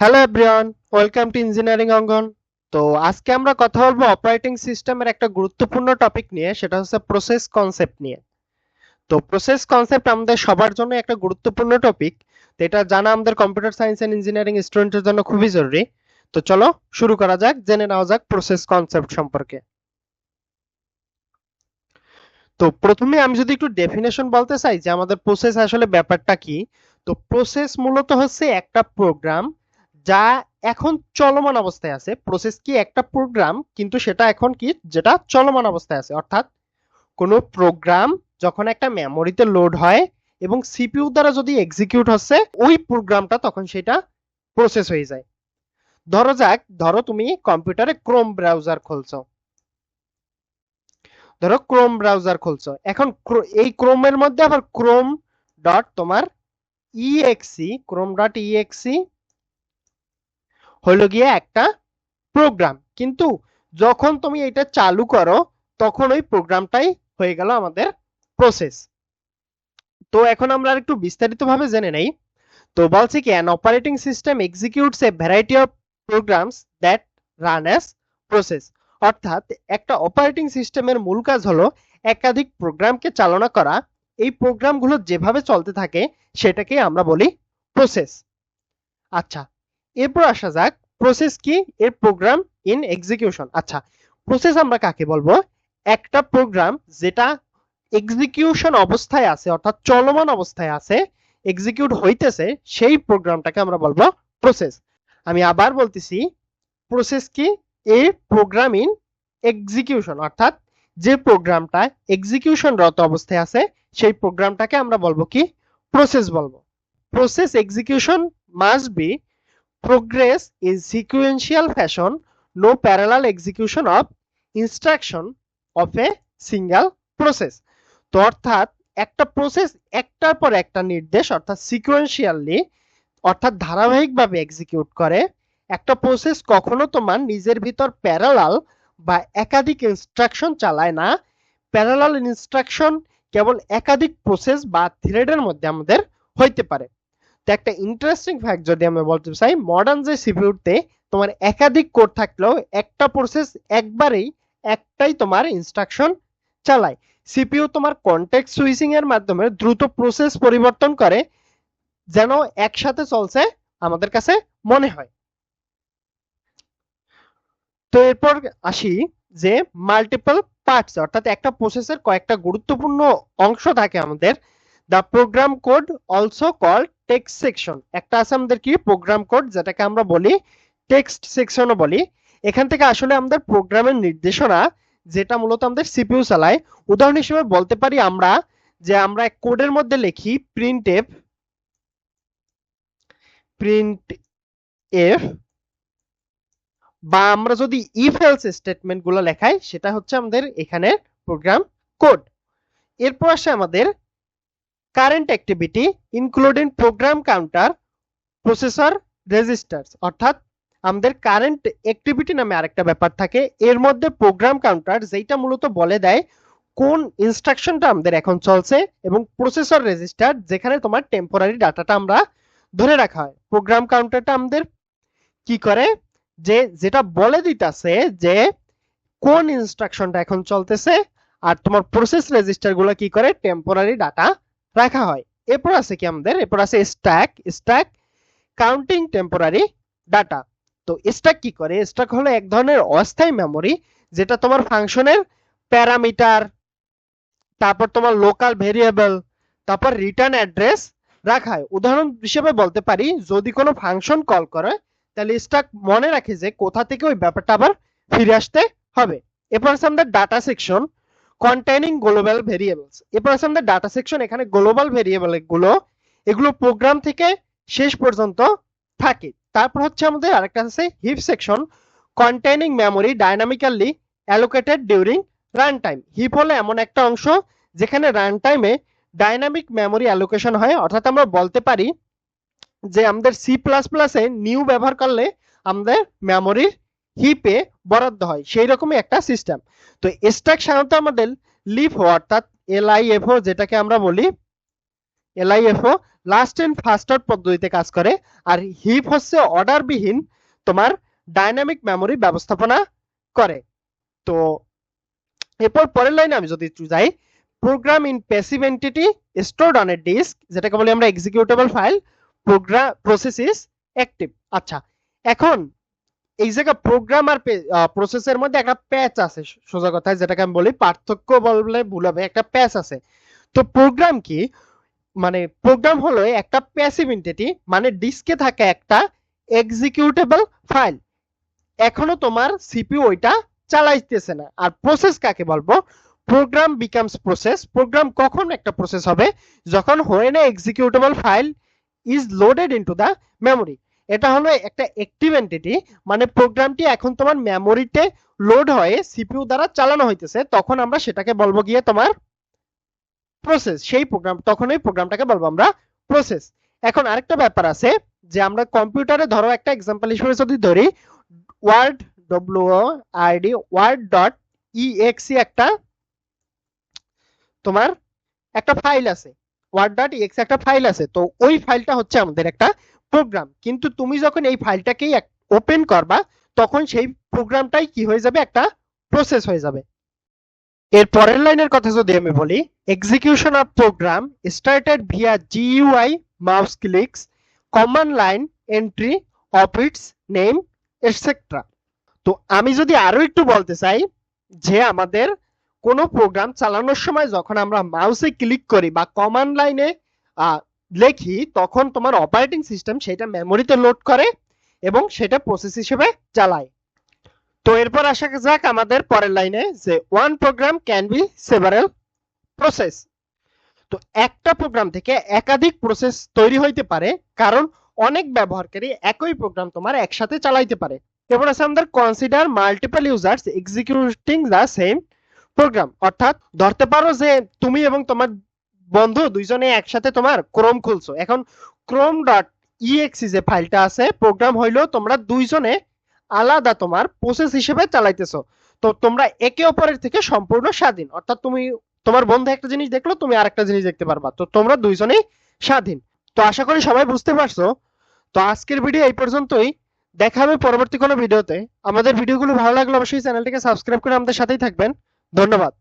Hello everyone welcome to engineering Angan তো আজকে আমরা কথা বলব অপারেটিং সিস্টেমের একটা গুরুত্বপূর্ণ টপিক নিয়ে, সেটা হচ্ছে প্রসেস কনসেপ্ট নিয়ে। তো প্রসেস কনসেপ্ট আমাদের সবার জন্য একটা গুরুত্বপূর্ণ টপিক তো এটা জানা আমাদের কম্পিউটার সায়েন্স এন্ড ইঞ্জিনিয়ারিং স্টুডেন্টের জন্য খুবই জরুরি। তো চলো শুরু করা যাক, জেনে নেওয়া যাক প্রসেস কনসেপ্ট সম্পর্কে। তো প্রথমে আমি যদি একটু ডেফিনেশন বলতে চাই যে আমাদের প্রসেস আসলে ব্যাপারটা কি, তো প্রসেস মূলত হচ্ছে একটা প্রোগ্রাম যা এখন চলমান অবস্থায় আছে প্রসেস কি একটা প্রোগ্রাম কিন্তু সেটা এখন কি, যেটা চলমান অবস্থায় আছে। অর্থাৎ কোনো প্রোগ্রাম যখন একটা মেমোরিতে লোড হয় এবং সিপিইউ দ্বারা যদি এক্সিকিউট হচ্ছে, ওই প্রোগ্রামটা তখন সেটা প্রসেস হয়ে যায়। ধরো যাক, ধরো তুমি কম্পিউটারে ক্রোম ব্রাউজার খুলছো। ধরো ক্রোম ব্রাউজার খুলছো। এখন এই ক্রোমের মধ্যে আবার ক্রোম ডট তোমার ইএক্সি ক্রোম ডট ইএক্সি হলো গিয়ে একটা প্রোগ্রাম কিন্তু যখন তুমি এটা চালু করো, তখন ওই প্রোগ্রামটাই হয়ে গেল আমাদের প্রসেস তো এখন আমরা একটু বিস্তারিতভাবে জেনে নেই। তো বলছে কি an operating system executes a variety of programs that run as process অর্থাৎ একটা অপারেটিং সিস্টেমের মূল কাজ হলো একাধিক প্রোগ্রামকে চালনা করা। এই প্রোগ্রামগুলো যেভাবে চলতে থাকে সেটাকে আমরা বলি প্রসেস আচ্ছা এরপর আসা যাক প্রসেস কি? এর প্রোগ্রাম ইন এক্সিকিউশন আচ্ছা প্রসেস আমরা কাকে বলব? একটা প্রোগ্রাম যেটা এক্সিকিউশন অবস্থায় আছে, অর্থাৎ চলমান অবস্থায় আছে এক্সিকিউট হইতেছে, সেই প্রোগ্রামটাকে আমরা বলব প্রসেস আমি আবার বলতেছি প্রসেস কি? এ প্রোগ্রাম ইন এক্সিকিউশন অর্থাৎ যে প্রোগ্রামটা এক্সিকিউশনরত অবস্থায় আছে, সেই প্রোগ্রামটাকে আমরা বলব কি? প্রসেস বলব। Process execution must be progress in sequential fashion, no parallel execution of instruction of a single process. তো অর্থাৎ একটা প্রসেস একটার পর একটা নির্দেশ, অর্থাৎ সিকোয়েন্সিয়ালি অর্থাৎ ধারাবাহিকভাবে এক্সিকিউট করে। একটা প্রসেস কখনো তোমার নিজের ভিতর প্যারালাল বা একাধিক ইনস্ট্রাকশন চালায় না। প্যারালাল ইনস্ট্রাকশন কেবল একাধিক প্রসেস বা থ্রেডের মধ্যে আমাদের হইতে পারে। তো একটা ইন্টারেস্টিং ফ্যাক্ট যদি আমি বলতে চাই মডার্ন যে সিপিইউতে তোমার একাধিক কোড থাকলেও একটা প্রসেস একবারেই একটাই তোমার ইনস্ট্রাকশন চালায়। সিপিইউ তোমার কন্টেক্সট সুইচিং এর মাধ্যমে দ্রুত প্রসেস পরিবর্তন করে, যেন একসাথে চলছে আমাদের কাছে মনে হয়। তো এরপর আসি যে মাল্টিপল পার্টস অর্থাৎ একটা প্রসেসের কয়েকটা গুরুত্বপূর্ণ অংশ থাকে আমাদের। The program code also call text section একটা আছে আমাদের কি প্রোগ্রাম কোড যেটাকে আমরা বলি টেক্সট সেকশনও বলি। এখান থেকে আসলে আমাদের প্রোগ্রামের নির্দেশনা, যেটা মূলত আমাদের সিপিইউ চালায়। উদাহরণ হিসেবে বলতে পারি আমরা যে আমরা এক কোডের মধ্যে লিখি প্রিন্ট এফ প্রিন্ট এফ বা আমরা যদি ইফ এলস স্টেটমেন্টগুলো লেখাই, সেটা হচ্ছে আমাদের এখানে প্রোগ্রাম কোড এরপর আসে আমাদের current activity including program counter processor registers অর্থাৎ, আমাদের কারেন্ট অ্যাক্টিভিটি নামে আরেকটা ব্যাপার থাকে। এর মধ্যে প্রোগ্রাম কাউন্টার যেটা মূলত বলে দেয়, কোন ইনস্ট্রাকশনটা আমাদের এখন চলছে এবং প্রসেসর রেজিস্টার যেখানে তোমার টেম্পোরারি ডাটাটা আমরা ধরে রাখা হয়। প্রোগ্রাম কাউন্টারটা আমাদের কি করে? যে, যেটা বলে দিতেছে যে, কোন ইনস্ট্রাকশনটা এখন চলতেছে আর তোমার প্রসেস রেজিস্টারগুলো কি করে? টেম্পোরারি ডাটা রাখা হয়। এরপর আছে কি আমাদের? এরপর আছে stack stack counting temporary data তো স্ট্যাক কি করে? স্ট্যাক হলো এক ধরনের অস্থায়ী মেমরি যেটা তোমার ফাংশনের প্যারামিটার, তারপর তোমার লোকাল ভেরিয়েবল তারপর রিটার্ন অ্যাড্রেস রাখা হয়। উদাহরণ হিসেবে বলতে পারি, যদি কোনো ফাংশন কল করে, তাহলে স্ট্যাক মনে রাখে যে কোথা থেকে ওই ব্যাপারটা আবার ফিরে আসতে হবে। এরপর আছে আমাদের data section containing global variables এরপর আছে আমাদের ডাটা সেকশন এখানে গ্লোবাল ভেরিয়েবলগুলো, এগুলো প্রোগ্রাম থেকে শেষ পর্যন্ত থাকে। তারপর হচ্ছে আমাদের আরেকটা আছে heap section containing memory dynamically allocated during run time heap হলো এমন একটা অংশ যেখানে রান টাইমে ডাইনামিক মেমোরি অ্যালোকেশন হয়। অর্থাৎ আমরা বলতে পারি যে আমাদের সি প্লাস প্লাসে নিউ ব্যবহার করলে আমাদের মেমোরির হিপে বরাদ্দ হয় সেই রকমই একটা সিস্টেম তো স্ট্যাক সাধারণত আমাদের লিফ অর্থাৎ এল আই এফ যেটাকে আমরা বলি LIFO last end first out পদ্ধতিতে কাজ করে, আর হিপ হচ্ছে অর্ডারবিহীন তোমার ডাইনামিক মেমরি ব্যবস্থাপনা করে। তো এরপর পরের লাইনে আমি যদি একটু যাই program in passive entity stored on a disk যেটাকে বলি আমরা executable file program process is active আচ্ছা এখন এই জায়গা প্রোগ্রাম আর প্রসেসের মধ্যে একটা প্যাচ আছে সোজা কথায় যেটাকে আমি বলি পার্থক্য বললে ভুল হবে, একটা প্যাচ আছে। তো প্রোগ্রাম কি? মানে প্রোগ্রাম হলো একটা প্যাসিভ এন্টিটি মানে ডিস্কে থাকা একটা এক্সিকিউটেবল ফাইল এখনও তোমার সিপিইউ ওইটা চালাইতেছে না। আর প্রসেস কাকে বলব? প্রোগ্রাম বিকামস প্রসেস প্রোগ্রাম কখন একটা প্রসেস হবে? যখন হোয়েন না executable file is loaded into the memory এটা হলো একটা অ্যাক্টিভ এন্টিটি মানে প্রোগ্রামটি এখন তোমার মেমোরিতে লোড হয়ে সিপিইউ দ্বারা চালানো হইতেছে, তখন আমরা সেটাকে বলব গিয়ে তোমার প্রসেস সেই প্রোগ্রাম তখন এই প্রোগ্রামটাকে বলব আমরা প্রসেস এখন আরেকটা ব্যাপার আছে যে আমরা কম্পিউটারে ধরো একটা এক্সাম্পল হিসেবে যদি ধরি word W ID word dot exe একটা তোমার একটা ফাইল আছে ওয়ার্ড ডট ইএক্সি একটা ফাইল আছে, তো ওই ফাইলটা হচ্ছে আমাদের একটা প্রোগ্রাম কিন্তু তুমি যখন এই ফাইলটাকেই ওপেন করবা, তখন সেই প্রোগ্রামটাই কি হয়ে যাবে? একটা প্রসেস হয়ে যাবে। এর পরের লাইনের কথা যদি আমি বলি execution of program started via GUI mouse clicks command line entry of its name etcetera তো আমি যদি আরও একটু বলতে চাই, যে আমাদের কোনো প্রোগ্রাম চালানোর সময় যখন আমরা মাউসে ক্লিক করি বা কমান্ড লাইনে লেখি, তখন তোমার অপারেটিং সিস্টেম সেটা মেমোরিতে লোড করে এবং সেটা প্রসেস হিসেবে চালায়। তো এরপর আসা যাক আমাদের পরের লাইনে যে one program can be several process তো একটা প্রোগ্রাম থেকে একাধিক প্রসেস তৈরি হইতে পারে, কারণ অনেক ব্যবহারকারী একই প্রোগ্রাম তোমার একসাথে চালাইতে পারে। এরপর আছে আমাদের consider multiple users executing the same program অর্থাৎ ধরতে পারো যে তুমি এবং তোমার বন্ধু, দুইজনে একসাথে তোমার ক্রোম খুলছো। এখন ক্রোম ডট ইএক্সি যে ফাইলটা আছে প্রোগ্রাম হইল তোমরা দুইজনে আলাদা তোমার প্রসেস হিসেবে চালাইতেছো। তো তোমরা একে অপরের থেকে সম্পূর্ণ স্বাধীন। অর্থাৎ তুমি, তোমার বন্ধু একটা জিনিস দেখল, তুমি আরেকটা জিনিস দেখতে পারবা। তো তোমরা দুইজনেই স্বাধীন। তো আশা করি সবাই বুঝতে পারছ। তো আজকের ভিডিও এই পর্যন্তই। দেখা হবে পরবর্তী কোনো ভিডিওতে। আমাদের ভিডিওগুলো ভালো লাগলে অবশ্যই চ্যানেলটিকে সাবস্ক্রাইব করে আমাদের সাথেই থাকবেন। ধন্যবাদ।